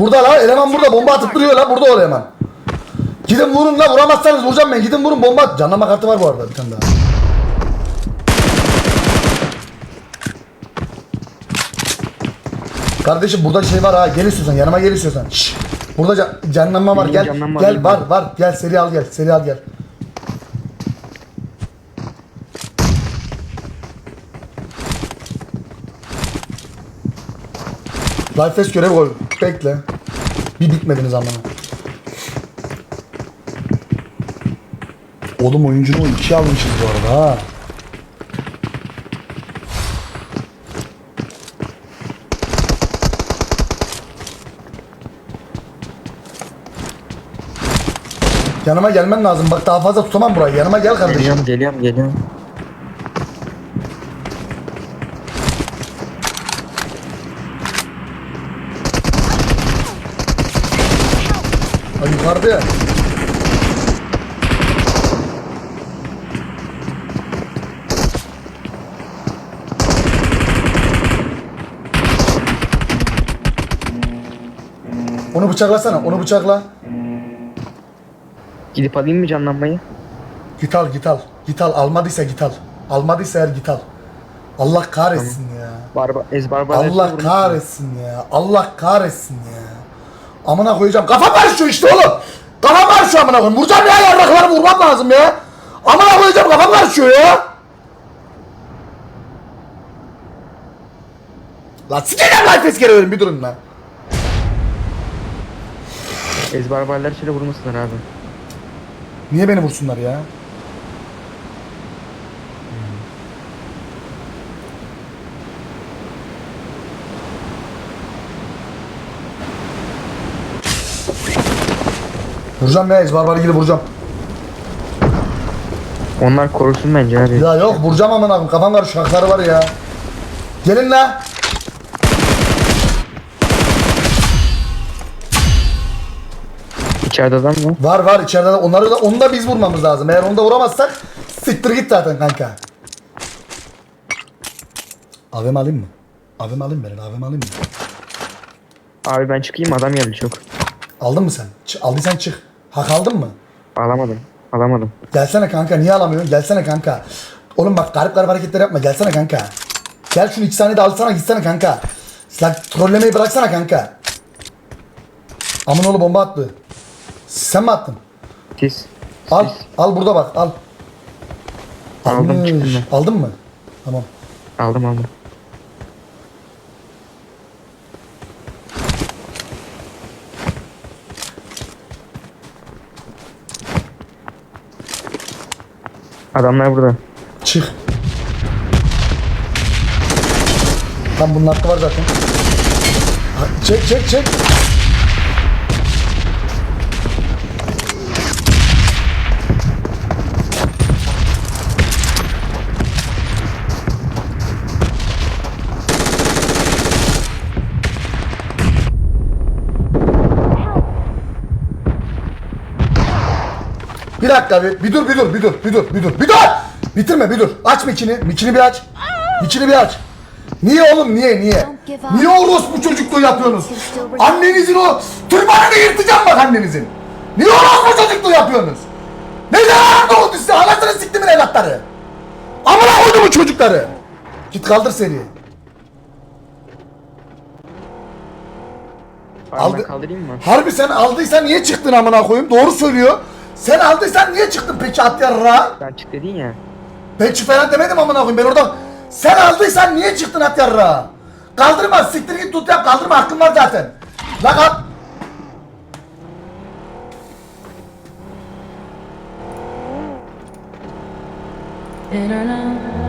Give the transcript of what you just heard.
Burada la eleman burada bomba atıp duruyor la burada o eleman. Gidin vurun la vuramazsanız vuracağım ben gidin vurun bomba at. Canlama kartı var bu arada bir tane daha. Kardeşim burada şey var ha gel istiyorsan yanıma gel istiyorsan. Şşş. Burada can, canlanma var Benim gel. canlanma Gel var var gel seri al gel seri al gel. Life Fest görev koy. Bekle. Bir bitmediniz amına. Oğlum oyuncunu o ikiye almışız bu arada ha. Yanıma gelmen lazım. Bak daha fazla tutamam burayı. Yanıma gel kardeşim. Geliyorum geliyorum geliyorum. Ay yukarıda ya. Onu bıçaklasana. Onu bıçakla. Gidip alayım mı canlanmayı? Git al git al. Git al. Almadıysa git al. Almadıysa eğer git al. Allah kahretsin ya. Barba, ezbarbar Allah kahretsin ya. Allah kahretsin ya. Amına koyacağım. Kafam karışıyor işte oğlum. Kafam karışıyor amına koyayım. Vuracağım ya yarrakları vurmam lazım ya. Amına koyacağım kafam karışıyor ya. Lan sikeceğim lan tezkere verin bir durun lan. Ezbarbarlar şöyle vurmasınlar abi. Niye beni vursunlar ya? Vuracağım ya ezbarbar ilgili vuracağım. Onlar korusun bence abi. Ya yok vuracağım amına koyayım kafam karışıyor hakları var ya. Gelin la. İçeride adam mı? Var var içeride de onları da onu da biz vurmamız lazım. Eğer onu da vuramazsak siktir git zaten kanka. AVM alayım mı? AVM alayım ben. AVM alayım mı? Abi ben çıkayım adam geldi çok. Aldın mı sen? Ç- aldıysan çık. Hak aldın mı? Alamadım. Alamadım. Gelsene kanka niye alamıyorsun? Gelsene kanka. Oğlum bak garip garip hareketler yapma. Gelsene kanka. Gel şunu iki saniyede alsana gitsene kanka. Sen trollemeyi bıraksana kanka. Amın oğlu bomba attı. Sen mi attın? Siz. Al. Siz. Al burada bak al. Aldım, Almış. çıktım Aldın mı? Tamam. Aldım aldım. Adamlar burada. Çık. Tam bunun hakkı var zaten. Çek çek çek. Bir dakika bir, bir dur bir dur bir dur bir dur bir dur bir dur. Bitirme bir dur. Aç mikini. Mikini bir aç. Mikini bir aç. Niye oğlum niye niye? Niye orospu çocukluğu yapıyorsunuz? Annenizin o tırmanını yırtacağım bak annenizin. Niye orospu çocukluğu yapıyorsunuz? Ne zaman doğdu size? Anasını siktimin evlatları. Amına koydu bu çocukları. Git kaldır seni. Aldı- kaldırayım mı? Harbi sen aldıysan niye çıktın amına koyayım? Doğru söylüyor. Sen aldıysan niye çıktın peki at yarra? Sen çık dedin ya. Peki falan demedim amına koyayım. Ben orada sen aldıysan niye çıktın at yarra? Kaldırma siktir git tut yap kaldırma hakkın var zaten. La kal. Better now.